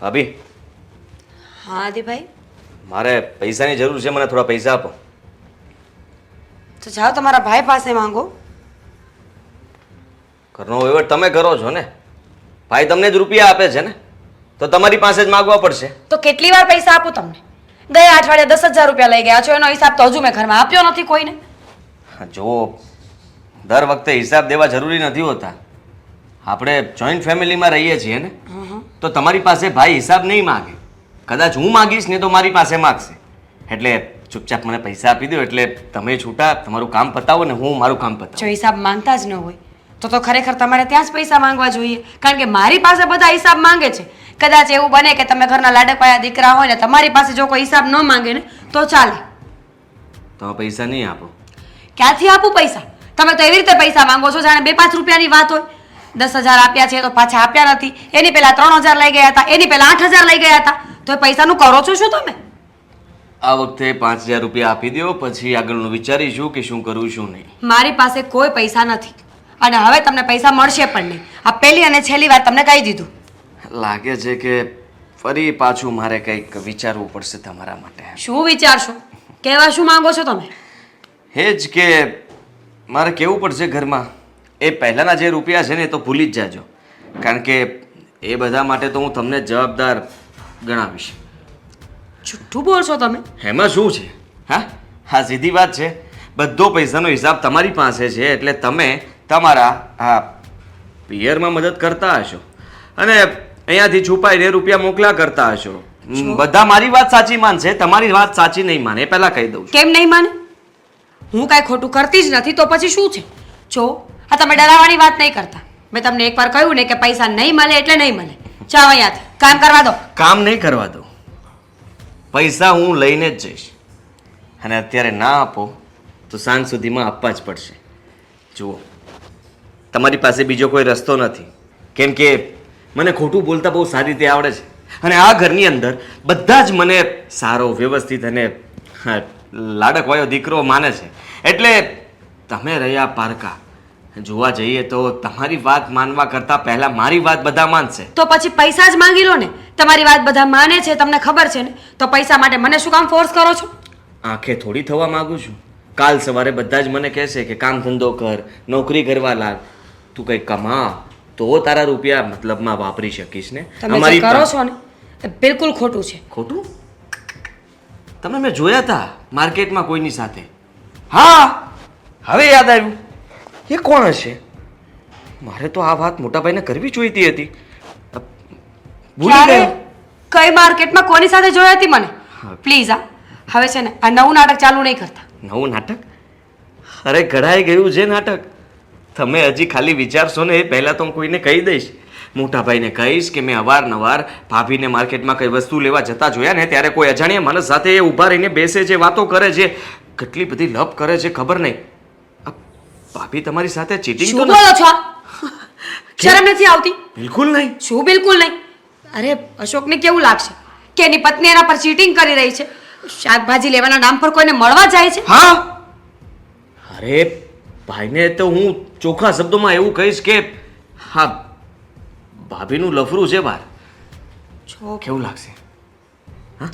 ભાભી. હા આદિભાઈ. મારે પૈસાની જરૂર છે મને થોડા પૈસા આપો. તો જાઓ તમારા ભાઈ પાસે માંગો. ઘરનો વહીવટ તમે કરો છો ને? ભાઈ તમને જ રૂપિયા આપે છે ને? તો તમારી પાસે જ માગવા પડશે. તો કેટલી વાર પૈસા આપું તમને? ગયા અઠવાડિયે દસ હજાર રૂપિયા લઈ ગયા છો એનો હિસાબ તો હજુ મેં ઘરમાં આપ્યો નથી કોઈને. જો દર વખતે હિસાબ દેવા જરૂરી નથી હોતા. આપણે જોઈન્ટ ફેમિલીમાં રહીએ છીએ ને? તો તમારી પાસે ભાઈ હિસાબ નહીં માગે. કદાચ હું માગીશ ને તો મારી પાસે માગશે. એટલે ચૂપચાપ મને પૈસા આપી દો એટલે તમે છૂટા તમારું કામ પતાવો ને હું મારું કામ પતાવું. જો હિસાબ માંગતા જ ન હોય તો તો ખરેખર તમારે ત્યાં જ પૈસા માંગવા જોઈએ. કારણ કે મારી પાસે બધા હિસાબ માંગે છે. કદાચ એવું બને કે તમે ઘરના લાડકવાયા દીકરા હોય ને તમારી પાસે જો કોઈ હિસાબ ન માંગે ને તો ચાલે. તમે પૈસા નહીં આપો. ક્યાંથી આપું પૈસા? તમે તો એવી રીતે પૈસા માંગો છો જાણે બે પાંચ રૂપિયાની વાત હોય. દસ હજાર આપ્યા છે તો પાછા આપ્યા નથી. એની પહેલા ત્રણ હજાર લઈ ગયા હતા એની પહેલા આઠ હજાર લઈ ગયા હતા. તો એ પૈસાનું કરો છો શું તમે? આ વખતે પાંચ હજાર રૂપિયા આપી દો પછી આગળનું વિચારીશું કે શું કરવું શું નહીં. મારી પાસે કોઈ પૈસા નથી. અને હવે તમને પૈસા મળશે પણ નહીં. આ પહેલી અને છેલ્લી વાર તમને કહી દીધું. લાગે છે કે ફરી પાછું મારે કંઈક વિચારવું પડશે તમારા માટે. શું વિચારશો? કહેવા શું માંગો છો તમે? હે જ કે મારે કેવું પડશે ઘરમાં. એ પહેલાંના જે રૂપિયા છે ને તો ભૂલી જ જાજો. કારણ કે એ બધા માટે તો હું તમને જવાબદાર ગણાવીશ. જુઠ્ઠું બોલશો તમે? એમાં શું છે? હા? હા સીધી વાત છે. બધો પૈસાનો હિસાબ તમારી પાસે છે એટલે તમે તમારા આ પિયરમાં મદદ કરતા હશો. અને અહીંયાથી છુપાઈને રૂપિયા મોકલા કરતા હશો. બધા મારી વાત સાચી માનશે તમારી વાત સાચી નહીં માને પહેલાં કહી દઉં કેમ નહીં માને? હું કાંઈ ખોટું કરતી જ નથી તો પછી શું છે? જો આ તમે ડરાવવાની વાત નહીં કરતા. મેં તમને એકવાર કહ્યું ને કે પૈસા નહીં મળે એટલે નહીં મળે. જાઓ અહીંયાથી કામ કરવા દો. કામ નહીં કરવા દો. પૈસા હું લઈને જ જઈશ. અને અત્યારે ના આપો તો સાંજ સુધીમાં આપવા જ પડશે. જુઓ. તમારી પાસે બીજો કોઈ રસ્તો નથી. કેમ કે મને ખોટું બોલતા બહુ સારી રીતે આવડે છે. અને આ ઘરની અંદર બધા જ મને સારો વ્યવસ્થિત અને હા, લાડકવાયો દીકરો માને છે. એટલે તમે રહ્યા પારકા. જોવા જઈએ તો તમારી વાત માનવા કરતા પહેલા મારી વાત બધા માનશે. તો પછી પૈસા જ માંગી લો ને. તમારી વાત બધા માને છે તમને ખબર છે ને. તો પૈસા માટે મને શું કામ ફોર્સ કરો છો? આંખે થોડી થવા માંગુ છું. કાલ સવારે બધા જ મને કહેશે કે કામ ધંધો કર નોકરી કરવા લાગ. તું કંઈ કમા તો તારા રૂપિયા મતલબમાં વાપરી શકીશ ને. તમે જે કરો છો ને એ બિલકુલ ખોટું છે. ખોટું? તમે મેં જોયા હતા માર્કેટમાં કોઈની સાથે. હા હવે યાદ આવ્યું. એ કોણ હશે? મારે તો આ વાત મોટાભાઈને કરવી જોઈતી હતી. ભૂલી ગયો. કઈ માર્કેટમાં કોની સાથે જોઈ હતી મને? પ્લીઝ આ હવે છે ને આ નવું નાટક ચાલુ નહીં કરતા. નવું નાટક? અરે ઘડાઈ ગયું છે નાટક. તમે હજી ખાલી વિચારશો ને એ પહેલાં તો હું કોઈને કહી દઈશ. મોટા ભાઈને કહીશ કે મેં અવારનવાર ભાભીને માર્કેટમાં કઈ વસ્તુ લેવા જતા જોયા ને ત્યારે કોઈ અજાણ્યા માણસ સાથે એ ઊભા રહીને બેસે છે વાતો કરે છે. કેટલી બધી લપ કરે છે ખબર નહીં. ભાભી તમારી સાથે ચીટિંગ શું બોલો છો? શરમ નથી આવતી? બિલકુલ નહીં. શું બિલકુલ નહીં? અરે અશોકને કેવું લાગશે કે એની પત્ની એના પર ચીટિંગ કરી રહી છે? શાકભાજી લેવાના નામ પર કોઈને મળવા જાય છે? હા? અરે ભાઈને તો હું ચોખ્ખા શબ્દોમાં એવું કહીશ કે હા ભાભીનું લફરું છે બહાર. છો. કેવું લાગશે?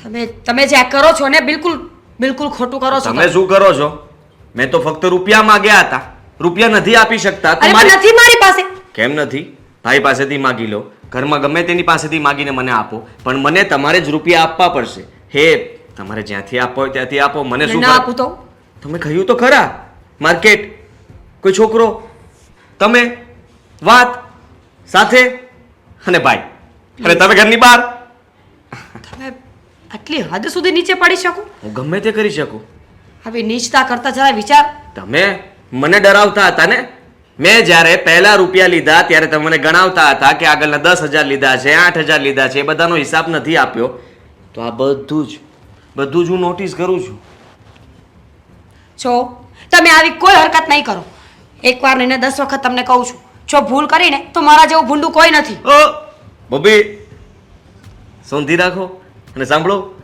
તમે તમે જે આ કરો છો ને બિલકુલ બિલકુલ ખોટું કરો છો. તમે શું કરો છો? મેં તો ફક્ત રૂપિયા માંગ્યા હતા. રૂપિયા નથી આપી શકતા તો અરે પણ મારી- નથી મારી પાસે. કેમ નથી? ભાઈ પાસેથી માગી લો. ઘરમાં ગમે તેની પાસેથી માગીને મને આપો પણ મને તમારે જ રૂપિયા આપવા પડશે. હે તમારે જ્યાંથી આપવો હોય ત્યાંથી આપો મને શું ના ફરક? આપું તો? તમે કહ્યું તો ખરા. માર્કેટ કોઈ છોકરો તમે વાત સાથે અને ભાઈ. અને તમે ઘરની બહાર. તમે આટલી હદ સુધી નીચે પડી શકો? હું ગમે તે કરી શકું. હવે નીચતા કરતા જરા વિચાર. તમે મને ડરાવતા હતા ને? મેં જ્યારે પહેલા રૂપિયા લીધા ત્યારે તમે મને ગણાવતા હતા કે આગળના દસ હજાર લીધા છે આઠ હજાર લીધા છે એ બધાનો હિસાબ નથી આપ્યો. તો આ બધું જ બધું જ હું નોટિસ કરું છું. છો તમે આવી કોઈ હરકત નહીં કરો. એકવાર નહીં દસ વખત તમને કહું છું. જો ભૂલ કરીને તો મારા જેવું ભૂંડું કોઈ નથી. ઓ બબી સોંધી રાખો અને સાંભળો.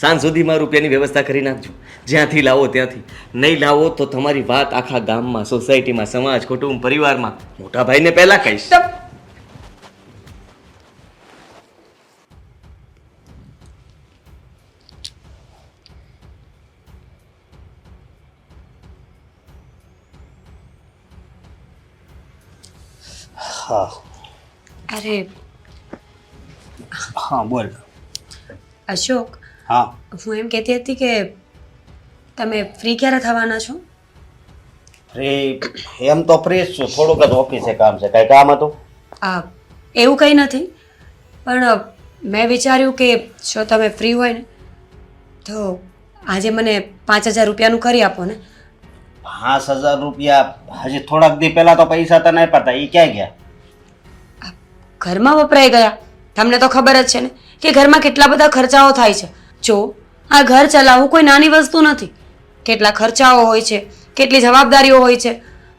સાંજ સુધીમાં રૂપિયાની વ્યવસ્થા કરી નાખજો. જ્યાંથી લાવો ત્યાંથી. નહીં લાવો તો તમારી વાત આખા ગામમાં સોસાયટીમાં સમાજ કુટુંબ પરિવારમાં મોટા ભાઈને પહેલા કહીશ. હા. અરે. હા બોલ. અશોક હા. હું એમ કહેતી હતી કે તમે ફ્રી ક્યારે થવાના છો? ફ્રી એમ તો ફ્રી જ છું. થોડુંક જ ઓફિસે કામ છે. કઈ કામ હતું? આ એવું કંઈ નથી. પણ મેં વિચાર્યું કે જો તમે ફ્રી હોય ને તો આજે મને પાંચ હજાર રૂપિયાનું કરી આપો ને. પાંચ હજાર રૂપિયા? હજી થોડાક દી પહેલાં તો પૈસા તો નહીં પડતા. એ ક્યાં ગયા? ઘરમાં વપરાઈ ગયા. તમને તો ખબર જ છે ને કે ઘરમાં કેટલા બધા ખર્ચાઓ થાય છે. જો આ ઘર ચલાવવું કોઈ નાની વસ્તુ નથી. કેટલા ખર્ચાઓ હોય છે કેટલી જવાબદારીઓ હોય છે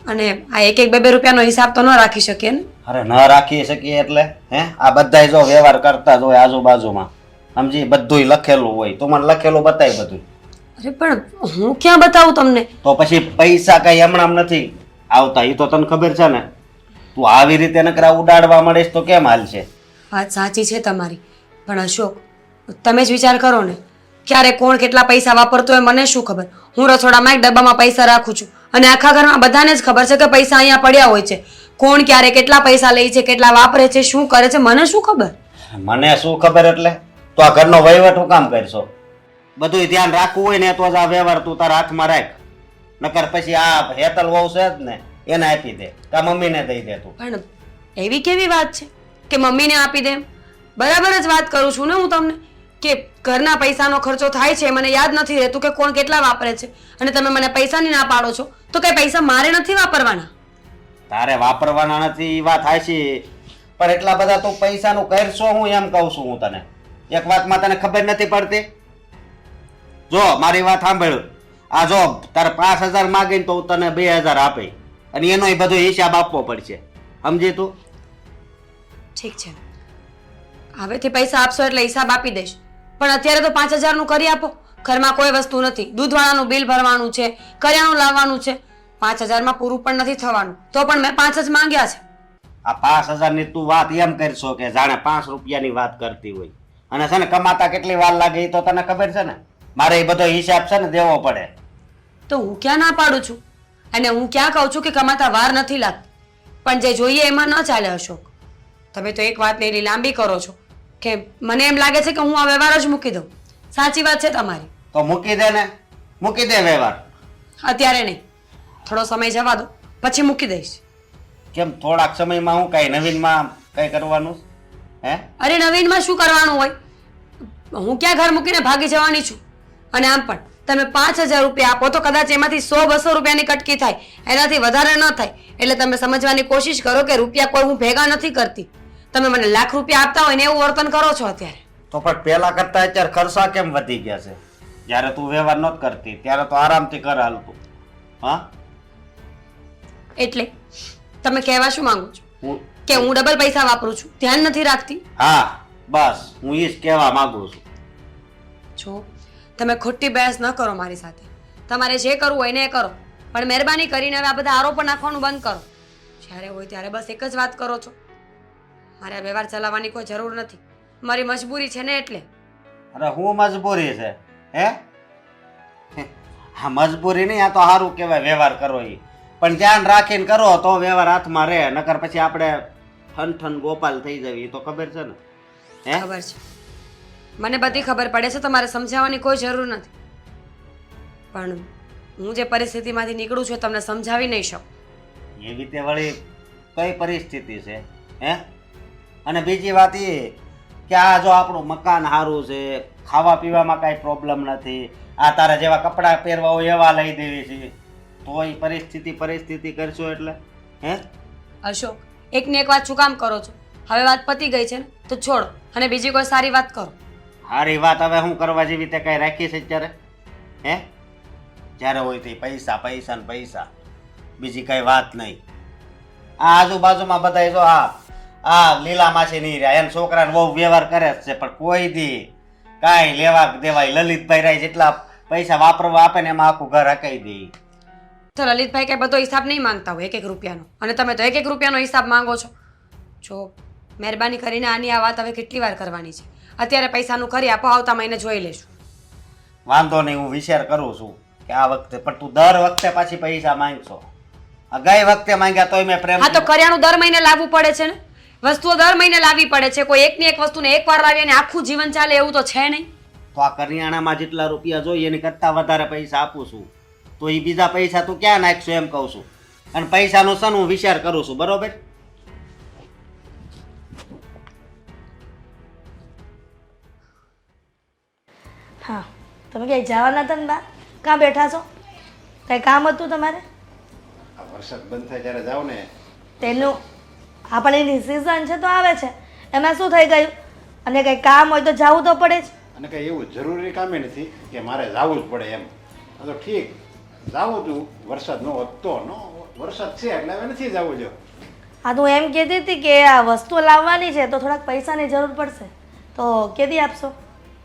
અને આ એક એક બે બે રૂપિયાનો હિસાબ તો ન રાખી શકીએ ને? અરે ન રાખી શકીએ એટલે હે? આ બધાય જો વ્યવહાર કરતા જ હોય આજુબાજુમાં. સમજી બધુંય લખેલું હોય. તું મને લખેલું બતાય બધું અરે પણ હું ક્યાં બતાવું તમને? તો પછી પૈસા કઈ હમણાં નથી. આવતા એ તો તને ખબર છે ને. તું આવી રીતે નકરા ઉડાડવા મળીશ તો કેમ હાલશે? વાત સાચી છે તમારી. પણ અશોક તમે જ વિચાર કરો ને. ક્યારે કોણ કેટલા પૈસા વાપરતો હોય મને શું ખબર. હું રસોડામાં એક ડબ્બામાં પૈસા રાખું છું. અને આખા ઘરમાં બધાને જ ખબર છે કે પૈસા અહીંયા પડ્યા હોય છે. કોણ ક્યારે કેટલા પૈસા લે છે કેટલા વાપરે છે શું કરે છે મને શું ખબર? મને શું ખબર એટલે? તો આ ઘરનો વહીવટ હું કામ કરશો? બધું ધ્યાન રાખવું હોય ને તો જ આ વ્યવહાર તું તારા હાથમાં રાખ. નકર પછી આ હેતલ વહુ છે જ ને એને આપી દે. કા મમ્મીને દઈ દે તું. પણ એવી કેવી વાત છે કે મમ્મીને આપી દે એમ? બરાબર જ વાત કરું છું ને હું તમને. કે ઘરના પૈસાનો ખર્ચો થાય છે મને યાદ નથી રહેતું કે કોણ કેટલા વાપરે છે. અને તમે મને પૈસાની ના પાડો છો તો કઈ પૈસા મારે નથી વાપરવાના? તારે વાપરવાના નથી એ વાત છે પણ એટલા બધા તું પૈસાનું કરશો હું એમ કહું છું હું તને? એક વાતમાં તને ખબર નથી પડતી? જો મારી વાત સાંભળ. આ જો તારે પાંચ હજાર માગીને તો હું તને બે હજાર આપે. અને એનો બધો હિસાબ આપવો પડશે. સમજી તું? ઠીક છે. હવેથી પૈસા આપશો એટલે હિસાબ આપી દઈશ. પણ અત્યારે તો પાંચ હજારનું કરી આપો. ઘરમાં કોઈ વસ્તુ નથી. દૂધવાળાનું બિલ ભરવાનું છે કરિયાણું લાવવાનું છે. પાંચ હજારમાં પૂરું પણ નથી થવાનું. તો પણ મેં પાંચ જ માંગ્યા છે. આ પાંચ હજારની તું વાત એમ કરશો કે જાણે પાંચ રૂપિયાની વાત કરતી હોય. અને છે ને કમાતા કેટલી વાર લાગે એ તો તને ખબર છે ને? મારે એ બધો હિસાબ છે ને દેવો પડે. તો હું ક્યાં ના પાડું છું? અને હું ક્યાં કહું છું કે કમાતા વાર નથી લાગતી? પણ જે જોઈએ એમાં ન ચાલે અશોક. તમે તો એક વાત એની લાંબી કરો છો. કે મને એમ લાગે છે કે હું આ વ્યવહાર જ મૂકી દઉં. સાચી વાત છે તમારી. તો મૂકી દે ને. મૂકી દે વ્યવહાર. અત્યારે નહીં. થોડો સમય જવા દો. પછી મૂકી દઈશ. કેમ થોડાક સમયમાં હું કઈ નવીનમાં કઈ કરવાનું હે? અરે નવીનમાં શું કરવાનું હોય? હું ક્યાં ઘર મૂકીને ભાગી જવાની છું? અને આમ પણ તમે પાંચ હજાર રૂપિયા આપો તો કદાચ એમાંથી સો બસો રૂપિયાની કટકી થાય. એનાથી વધારે ન થાય. એટલે તમે સમજવાની કોશિશ કરો કે રૂપિયા કોઈ હું ભેગા નથી કરતી. તમે મને લાખ રૂપિયા આપતા હોય ને એવું વર્તન કરો છો અત્યારે. તો પણ પેલા કરતા અત્યારે ખર્ચા કેમ વધી ગયા છે? જ્યારે તું વ્યવહાર નહોત કરતી ત્યારે તો આરામથી કર હાલતું હા? એટલે તમે કહેવા શું માંગો છો? હું કે હું ડબલ પૈસા વાપરું છું ધ્યાન નથી રાખતી? હા બસ હું એ જ કહેવા માંગુ છું. જો તમે ખોટી બહેસ ન કરો મારી સાથે. તમારે જે કરવું હોય ને એ કરો. પણ મહેરબાની કરીને હવે આ બધા આરોપ નાખવાનું બંધ કરો. જ્યારે હોય ત્યારે બસ એક જ વાત કરો છો. મારે વ્યવહાર ચલાવવાની કોઈ જરૂર નથી. મારી મજબૂરી છે ને એટલે. અરે હું મજબૂરી છે? હે? હા મજબૂરી નહીં આ તો સારું કહેવાય વ્યવહાર કરો એ પણ ધ્યાન રાખીને કરો તો વ્યવહાર હાથમાં રહે નકર પછી આપણે ઠન ઠન ગોપાલ થઈ જવી એ તો ખબર છે ને. હે? ખબર છે. મને બધી ખબર પડે છે તમારે સમજાવવાની કોઈ જરૂર નથી. પણ હું જે પરિસ્થિતિમાંથી નીકળું છું એ તમને સમજાવી નહીં શકું. એવી રીતે વળી કઈ પરિસ્થિતિ છે? હે? અને બીજી વાત એ કે આ જો આપણું મકાન સારું છે ખાવા પીવામાં કાંઈ પ્રોબ્લેમ નથી આ તારા જેવા કપડાં પહેરવા હોય એવા લઈ દેવી છે. તો એ પરિસ્થિતિ પરિસ્થિતિ કરશો એટલે હે? અશોક એકને એક વાત શું કામ કરો છો? હવે વાત પતી ગઈ છે ને તો છોડો અને બીજી કોઈ સારી વાત કરો. સારી વાત હવે હું કરવા જેવી તે કઈ રાખી છે અત્યારે? હે? જ્યારે હોય તે પૈસા પૈસા ને પૈસા બીજી કઈ વાત નહીં. આ આજુબાજુમાં બધા જો આ આ લીલા માસી નહીં રહ્યા. એમ છોકરાને બહુ વ્યવહાર કરે જ છે પણ કોઈ દી કાંઈ લેવા દેવાય. લલિતભાઈ રાય જેટલા પૈસા વાપરવા આપે ને એમાં આખું ઘર હકાઈ દે. તો લલિતભાઈ કઈ બધો હિસાબ નહીં માંગતા હોય એક એક રૂપિયાનો. અને તમે તો એક એક રૂપિયાનો હિસાબ માંગો છો. જો મહેરબાની કરીને આની આ વાત હવે કેટલી વાર કરવાની છે? અત્યારે પૈસાનું કરી આપો આવતા મહિને જોઈ લેશું. વાંધો નહીં હું વિચાર કરું છું કે આ વખતે પણ તું દર વખતે પાછી પૈસા માંગશો. આ ગઈ વખતે માંગ્યા તોય મેં પ્રેમ હા તો કરિયાણું દર મહિને લાવવું પડે છે ને? વસ્તુઓ દર મહિને લાવવી પડે છે. કોઈ એકની એક વસ્તુને એકવાર લાવી અને આખું જીવન ચાલે એવું તો છે નહીં. તો આ કરિયાણામાં જેટલા રૂપિયા જોઈએ એને કરતાં વધારે પૈસા આપું છું. તો એ બીજા પૈસા તું ક્યાં નાખશું એમ કહું છું. અને પૈસાનો સન હું વિચાર કરું છું બરોબર? હા તમે ક્યાંય જવાના હતા ને બા? કાં બેઠા છો? કંઈ કામ હતું તમારે? આ વરસાદ બંધ થાય ત્યારે જાઓ ને. તેનું આપણે એની સિઝન છે તો આવે છે. એમાં શું થઈ ગયું? અને કંઈ કામ હોય તો જવું તો પડે જ. અને કંઈ એવું જરૂરી કામે નથી કે મારે જવું જ પડે એમ. આ તો ઠીક. જાવું તું વરસાદ નો વધતો નો વરસાદ છે એટલે હવે નથી જવું જો. હા તો હું એમ કહેતી હતી કે આ વસ્તુ લાવવાની છે તો થોડાક પૈસાની જરૂર પડશે. તો કેદી આપશો?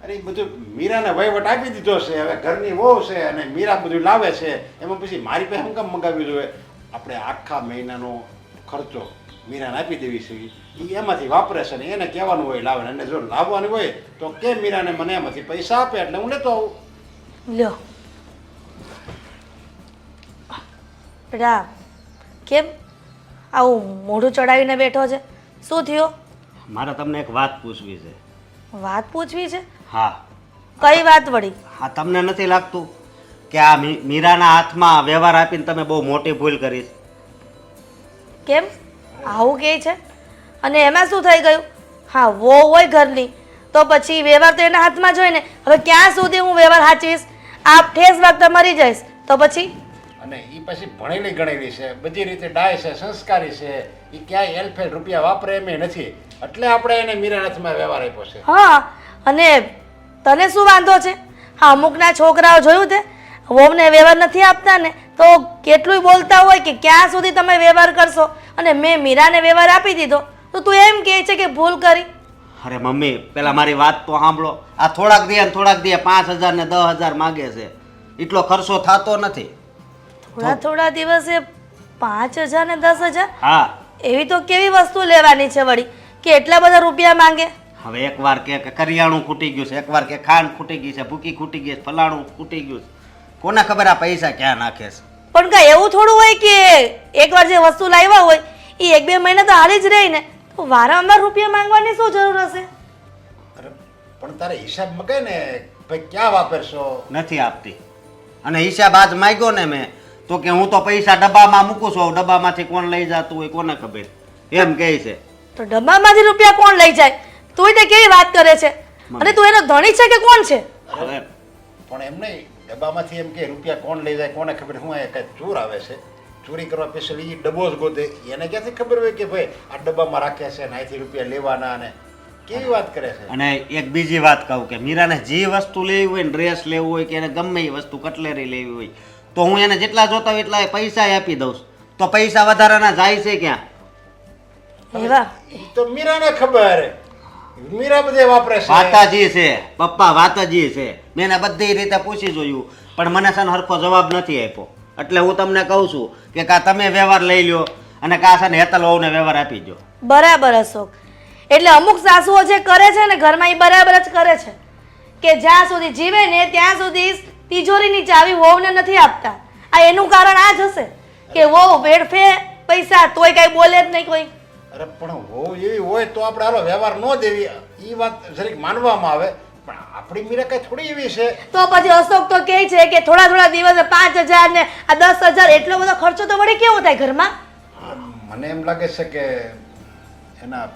અરે બધું મીરાને વહીવટ આપી દીધો છે. હવે ઘરની વહુ છે અને મીરા બધું લાવે છે. એમાં પછી મારી પાસે શું કામ મગાવ્યું જોઈએ આપણે આખા મહિનાનો ખર્ચો મીરાને આપી દેવી છે. એ એમાંથી વાપરે છે ને એને કહેવાનું હોય લાવે અને જો લાવવાનું હોય તો કે મીરાને મને એમાંથી પૈસા આપે એટલે હું લેતો આવું. લ્યો. બેટા કેમ આવું મોઢું ચડાવીને બેઠો છે? શું થયો? મારે તમને એક વાત પૂછવી છે. વાત પૂછવી છે? હા. કઈ વાત વળી? હા તમને નથી લાગતું કે આ મી- મીરાના હાથમાં વ્યવહાર આપીને તમે બહુ મોટી ભૂલ કરી કેમ? આવું કહે છે? અને એમાં શું થઈ ગયું? હા વો હોય ઘરની તો પછી વ્યવહાર તો એના હાથમાં જ હોય ને. હવે ક્યાં સુધી હું વ્યવહાર સાચવીશ આપ ઠેસ વાગતા મરી જઈશ. તો પછી? અને એ પછી ભણેલી ગણેલી છે બધી રીતે ડાય છે સંસ્કારી છે એ ક્યાંય હેલ્ફેલ રૂપિયા વાપરે એમ નથી. એટલે આપણે એને મીરાનાથમાં વ્યવહાર આપ્યો છે. હા અને તને શું વાંધો છે? હા અમુકના છોકરાઓ જોયું તે? વહુને વ્યવહાર નથી આપતા ને તો કેટલું બોલતા હોય કે ક્યાં સુધી તમે વ્યવહાર કરશો? અને મેં મીરાને વ્યવહાર આપી દીધો. તો તું એમ કહે છે કે ભૂલ કરી. અરે મમ્મી પેલા મારી વાત તો સાંભળો. આ થોડાક દે થોડાક દે પાંચ હજાર ને દસ હજાર માગે છે. એટલો ખર્ચો થતો નથી. થોડા થોડા દિવસે પાંચ હજાર ને દસ હજાર? હા. એવી તો કેવી વસ્તુ લેવાની છે વળી? કે એટલા બધા રૂપિયા માંગે? હવે એકવાર કે કે કરિયાણું ખૂટી ગયું છે એકવાર કે ખાંડ ખૂટી ગઈ છે ભૂકી ખૂટી ગઈ છે ફલાણું ખૂટી ગયું છે. કોને ખબર આ પૈસા ક્યાં નાખે છે? પણ કાંઈ એવું થોડું હોય કે એકવાર જે વસ્તુ લાવ્યા હોય એ એક બે મહિના તો હાલી જ રહી ને. તો વારંવાર રૂપિયા માંગવાની શું જરૂર હશે? અરે પણ તારે હિસાબ મગાય ને ભાઈ ક્યાં વાપરશો? નથી આપતી. અને હિસાબ આજ માંગ્યો ને મેં તો કે હું તો પૈસા ડબ્બામાં મૂકું છું ડબ્બામાંથી કોણ લઈ જતું હોય કોને ખબર? એમ કહે છે. તો ડબ્બામાંથી રૂપિયા કોણ લઈ જાય? તું તે કેવી વાત કરે છે? અને તું એનો ધણી છે કે કોણ છે? હવે પણ એમ નહીં. ડબ્બામાંથી એમ કે રૂપિયા કોણ લઈ જાય કોને ખબર? હું કઈ ચોર આવે છે. ચોરી કરવા સ્પેશિયલ ડબ્બો જ ગોતે. એને ક્યાંથી ખબર હોય કે ભાઈ આ ડબ્બામાં રાખ્યા છે અને અહીંથી રૂપિયા લેવાના અને કેવી વાત કરે છે? અને એક બીજી વાત કહું કે મીરાને જે વસ્તુ લેવી હોય ને ડ્રેસ લેવું હોય કે એને ગમે એ વસ્તુ કટલેરી લેવી હોય તો હું એને જેટલા જોતા હોય એટલા પૈસા આપી દઉં તો પૈસા વધારાના જાય છે ક્યાં? એવા. તો મીરાને ખબર. મીરા બધે વાપરે છે. વાતાજી છે પપ્પા વાતાજી છે. મેં એને બધી રીતે પૂછી જોયું પણ મને છે ને હરખો જવાબ નથી આપ્યો. એટલે હું તમને કહું છું કે કા તમે વ્યવહાર લઈ લ્યો અને કા છે ને હેતલ વહુને વ્યવહાર આપી દો બરાબર અશોક. એટલે અમુક સાસુઓ જે કરે છે ને ઘરમાં એ બરાબર જ કરે છે. કે જ્યાં સુધી જીવે ને ત્યાં સુધી તિજોરીની ચાવી વહુને નથી આપતા. આ એનું કારણ આ જ હશે કે વહુ વેડફે પૈસા તોય કાંઈ બોલે જ નહીં કોઈ. અરે પણ હોવ એવી હોય તો આપણે હાલો વ્યવહાર ન દેવી. એ વાત જરીક માનવામાં આવે પણ આપણી મીરા કઈ થોડી એવી છે. તો પછી અશોક તો કહે છે કે થોડા થોડા દિવસે પાંચ હજાર ને આ દસ હજાર એટલો બધો ખર્ચો તો વળી કેવો થાય ઘરમાં? મને એમ લાગે છે કે એના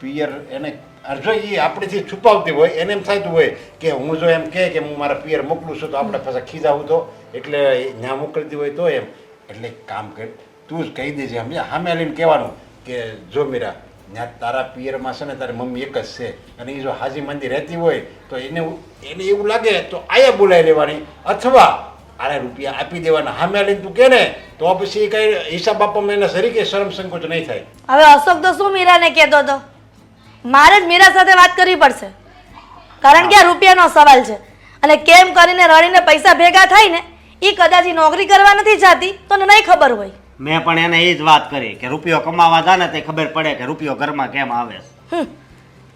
પિયર એને અરજો એ આપણેથી છુપાવતી હોય એને એમ થતું હોય કે હું જો એમ કહે કે હું મારા પિયર મોકલું છું તો આપણે પાછા ખીજાવું તો એટલે ત્યાં મોકલતી હોય તો એમ. એટલે કામ કર તું જ કહી દેજે સમજ્યા? સામે લઈને કહેવાનું કે જો મીરા ત્યાં તારા પિયરમાં છે ને તારી મમ્મી એક જ છે અને એ જો હાજી મંદી રહેતી હોય, તો એને એને એવું લાગે તો આયા બોલાવી લેવાની અથવા આને રૂપિયા આપી દેવાના. હામે લઈને તું કે ને તો પછી કઈ હિસાબ આપવામાં એના સરી કે શરમ સંકોચ નહીં થાય. હવે અશોક તો શું મીરાને કહેતો હતો? મારે જ મીરા સાથે વાત કરવી પડશે. કારણ કે આ રૂપિયાનો સવાલ છે. અને કેમ કરીને રડીને પૈસા ભેગા થાય ને એ કદાચ નોકરી કરવા નથી જાતી તો નહીં ખબર હોય. મેં પણ એને એ જ વાત કરી કે રૂપિયો કમાવા જાને તે ખબર પડે કે રૂપિયો ઘરમાં કેમ આવે છે.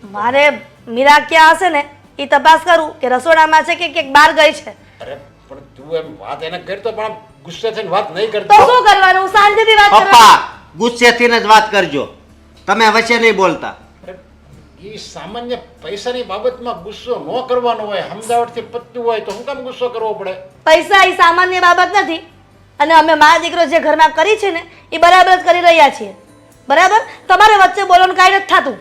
મારે મીરા ક્યાં હશે ને એ તપાસ કરું કે રસોડામાં છે કે ક્યાંક બહાર ગઈ છે. અરે પણ તું એમ વાત એને કરતો પણ ગુસ્સે થઈને વાત નહીં તો શું કરવાનું? શાંતિથી વાત કરવાનું. પપ્પા ગુસ્સેથી જ વાત કરજો. તમે વચ્ચે નહીં બોલતા. એ સામાન્ય પૈસાની બાબતમાં ગુસ્સો ન કરવાનો હોય સમજાવટથી પત્યું હોય તો હું કેમ ગુસ્સો કરવો પડે? પૈસા એ સામાન્ય બાબત નથી. અને અમે મા દીકરો જે ઘરમાં કરી છે ને એ બરાબર જ કરી રહ્યા છીએ. બરાબર? તમારે વચ્ચે બોલવાનું કાંઈ નથી થતું.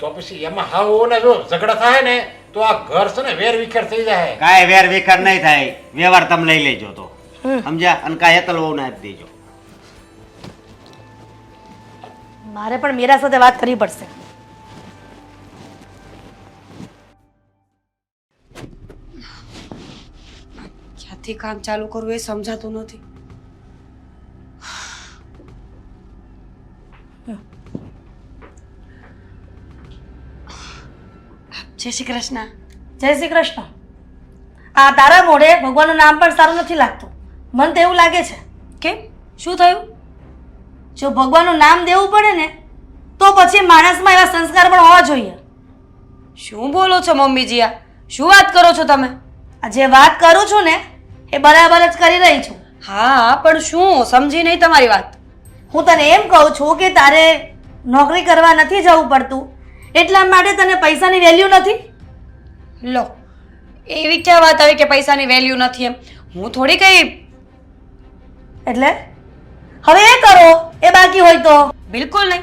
તો પછી એમાં હા હોવાના જો ઝઘડા થાય ને તો આ ઘર છે ને વેર વિખેર થઈ જાય. કાંઈ વેર વિખેર નહીં થાય. વ્યવહાર તમે લઈ લેજો તો. સમજ્યા? અને કાંઈ હેતલ વહુને આપી દેજો. મારે પણ મીરા સાથે વાત કરવી પડશે. ક્યાંથી કામ ચાલુ કરવું એ સમજાતું નથી. જય શ્રી કૃષ્ણ. જય શ્રી કૃષ્ણ. આ તારા મોઢે ભગવાનનું નામ પણ સારું નથી લાગતું. મને તો એવું લાગે છે. કેમ? શું થયું? જો ભગવાનનું નામ દેવું પડે ને તો પછી માણસમાં એવા સંસ્કાર પણ હોવા જોઈએ. શું બોલો છો મમ્મીજી આ? શું વાત કરો છો તમે? આ જે વાત કરું છું ને એ બરાબર જ કરી રહી છું. હા પણ શું? સમજી નહીં તમારી વાત. હું તને એમ કહું છું કે તારે નોકરી કરવા નથી જવું પડતું. એટલા માટે તને પૈસાની વેલ્યુ નથી. લો એવી ક્યાં વાત આવી કે પૈસાની વેલ્યુ નથી એમ? હું થોડી કઈ એટલે? હવે એ કરો એ બાકી હોય તો. બિલકુલ નહીં.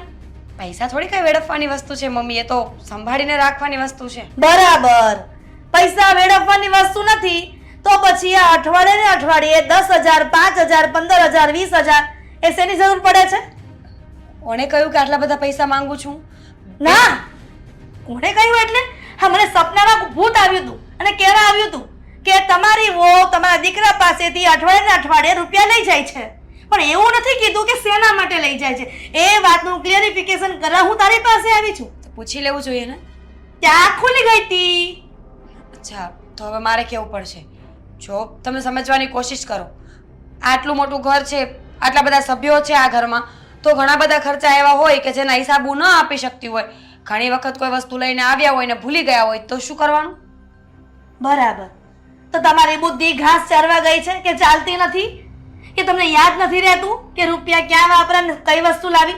પૈસા થોડી કઈ વેડફવાની વસ્તુ છે મમ્મી. એ તો સંભાળીને રાખવાની વસ્તુ છે. બરાબર. પૈસા વેડફવાની વસ્તુ નથી. તો પછી આ અઠવાડિયે ને અઠવાડિયે દસ હજાર પાંચ હજાર પંદર હજાર વીસ હજાર એ શેની જરૂર પડે છે? કોણે કહ્યું કે આટલા બધા પૈસા માંગુ છું? ના! કોણે કહ્યું એટલે? હા મને સપનામાં ભૂત આવ્યું હતું અને કહેવા આવ્યું હતું? કે તમારી વો તમારા દીકરા પાસેથી અઠવાડિયે ને અઠવાડિયે રૂપિયા લઈ જાય છે. પણ એવું નથી કીધું કે શેના માટે લઈ જાય છે. એ વાતનું ક્લિયરિફિકેશન કરવા હું તારી પાસે આવી છું. પૂછી લેવું જોઈએ ને? ત્યાં ખુલી ગઈ તી. અચ્છા તો હવે મારે કેવું પડશે? જો તમે સમજવાની કોશિશ કરો. આટલું મોટું ઘર છે આટલા બધા સભ્યો છે આ ઘરમાં તો ઘણા બધા ખર્ચા એવા હોય કે જેના હિસાબુ ન આપી શકતી હોય. ઘણી વખત કોઈ વસ્તુ લઈને આવ્યા હોય ને ભૂલી ગયા હોય તો શું કરવાનું? બરાબર. તો તમારી બુદ્ધિ ઘાસ ચારવા ગઈ છે કે ચાલતી નથી? કે તમને યાદ નથી રહેતું કે રૂપિયા ક્યાં વાપરા કઈ વસ્તુ લાવી?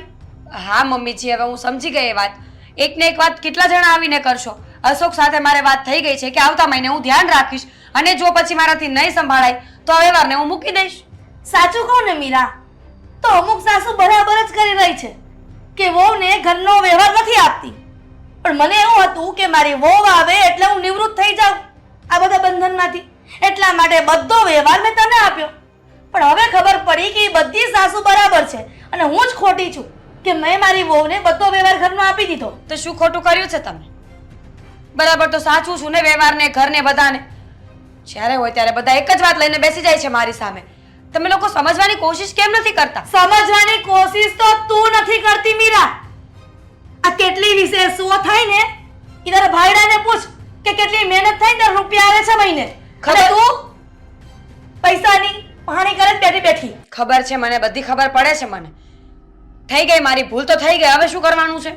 હા મમ્મીજી હવે હું સમજી ગઈ એ વાત. એક ને એક વાત કેટલા જણા આવીને કરશો? અશોક સાથે મારે વાત થઈ ગઈ છે કે આવતા મહિને હું ધ્યાન રાખીશ. અને જો પછી મારાથી નહીં સંભાળાય તો હવે વારને હું મૂકી દઈશ. સાચું કહું ને મીરા તો અમુક સાસુ બરાબર જ કરી રહી છે કે વહુને ઘરનો વ્યવહાર નથી આપતી. પણ મને એવું હતું કે મારી વહુ આવે એટલે હું નિવૃત્ત થઈ જાઉં આ બધા બંધનમાંથી. એટલા માટે બધો વ્યવહાર મેં તને આપ્યો. પણ હવે ખબર પડી કે એ બધી સાસુ બરાબર છે અને હું જ ખોટી છું કે મેં મારી વહુને બધો વ્યવહાર ઘરનો આપી દીધો. તો શું ખોટું કર્યું છે તમે? બરાબર તો સાચું છું ને વ્યવહારને ઘરને બધાને. જ્યારે હોય ત્યારે બધા એક જ વાત લઈને બેસી જાય છે મારી સામે. તમે લોકો સમજવાની કોશિશ કેમ નથી કરતા? સમજવાની કોશિશ તો તું નથી કરતી મીરા. આ કેટલી વિશેષો થાય ને? એ તારા ભાઈડાને પૂછ કે કેટલી મહેનત થાય ને રૂપિયા આવે છે મહિને. ખબર- તું? પૈસાની પાણી કરે બેઠી બેઠી. ખબર છે મને બધી ખબર પડે છે મને. થઈ ગઈ મારી ભૂલ તો થઈ ગઈ હવે શું કરવાનું છે?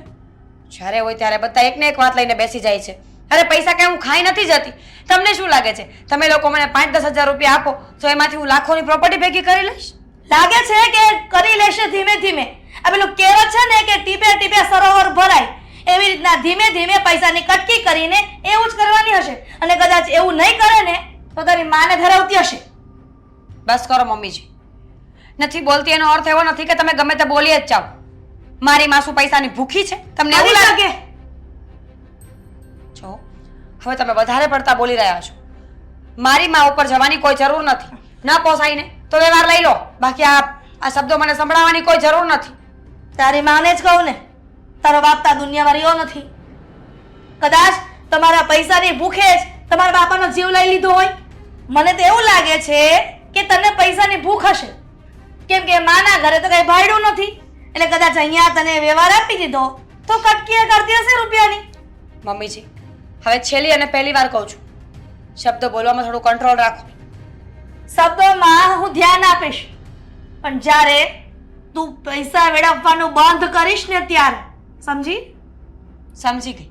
જ્યારે હોય ત્યારે બધા એકને એક વાત લઈને બેસી જાય છે. અરે પૈસા કઈ હું ખાઈ નથી જતી. તમને શું લાગે છે? તમે લોકો મને પાંચ દસ હજાર રૂપિયા આપો તો એમાંથી હું લાખોની પ્રોપર્ટી ભેગી કરી લઈશ? લાગે છે કે કરી લેશે ધીમે ધીમે. આ પેલું કહેવત છે ને કે ટીપે ટીપે સરોવર ભરાય. એવી રીતના ધીમે ધીમે પૈસાની કટકી કરીને એવું જ કરવાની હશે. અને કદાચ એવું નહીં કરે ને તો તારી માને ધરાવતી હશે. બસ કરો મમ્મીજી. નથી બોલતી એનો અર્થ એવો નથી કે તમે ગમે તે બોલી જ જાઓ. મારી માસુ પૈસાની ભૂખી છે. તમને એવું લાગે. હવે તમે વધારે પડતા બોલી રહ્યા છો. મારી માં ઉપર જવાની કોઈ જરૂર નથી. ન પોસાઈને તો વ્યવહાર લઈ લો. બાકી આ આ શબ્દો મને સંભળાવવાની કોઈ જરૂર નથી. તારી માને જ કહું ને તારો બાપ તા દુનિયામાં રહ્યો નથી. કદાચ તમારા પૈસાની ભૂખે જ તમારા બાપાનો જીવ લઈ લીધો હોય. મને તો એવું લાગે છે કે તને પૈસાની ભૂખ હશે. કેમ કે માના ઘરે તો કઈ ભાડું નથી. એટલે કદાચ અહીંયા તને વ્યવહાર આપી દીધો તો કટકી કરતી હશે રૂપિયાની. મમ્મીજી હવે છેલ્લી અને પહેલી વાર કહું છું. શબ્દો બોલવામાં થોડું કંટ્રોલ રાખો. શબ્દોમાં હું ધ્યાન આપીશ. પણ જ્યારે તું પૈસા વેડફવાનું બંધ કરીશ ને ત્યારે સમજી? સમજી ગઈ.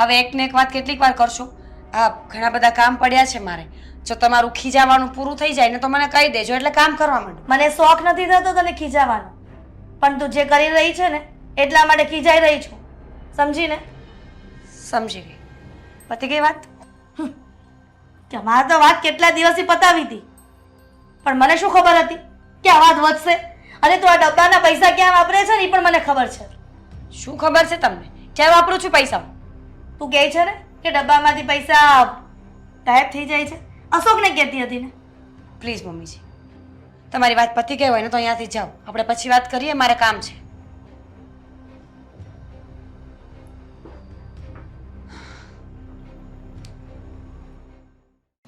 હવે એક ને એક વાત કેટલીક વાર કરશો. આ ઘણા બધા કામ પડ્યા છે મારે. જો તમારું ખીજાવાનું પૂરું થઈ જાય ને તો મને કહી દેજો એટલે કામ કરવા માંડો. મને શોખ નથી થતો તને ખીજાવાનો. પણ તું જે કરી રહી છે ને એટલા માટે ખીજાઈ રહી છું. સમજી ને? સમજી ગઈ. પતી ગઈ વાત તમારે તો વાત કેટલા દિવસથી પતાવી હતી. પણ મને શું ખબર હતી? કે આ વાત વધશે? અને તું આ ડબ્બાના પૈસા ક્યાં વાપરે છે ને એ પણ મને ખબર છે. શું ખબર છે તમને? ક્યાં વાપરું છું પૈસા? તું કહે છે ને કે ડબ્બામાંથી પૈસા ગાયબ થઈ જાય છે. અશોકને કહેતી હતી ને. પ્લીઝ મમ્મીજી. તમારી વાત પતી ગઈ હોય ને તો અહીંયાથી જાઓ. આપણે પછી વાત કરીએ મારે કામ છે.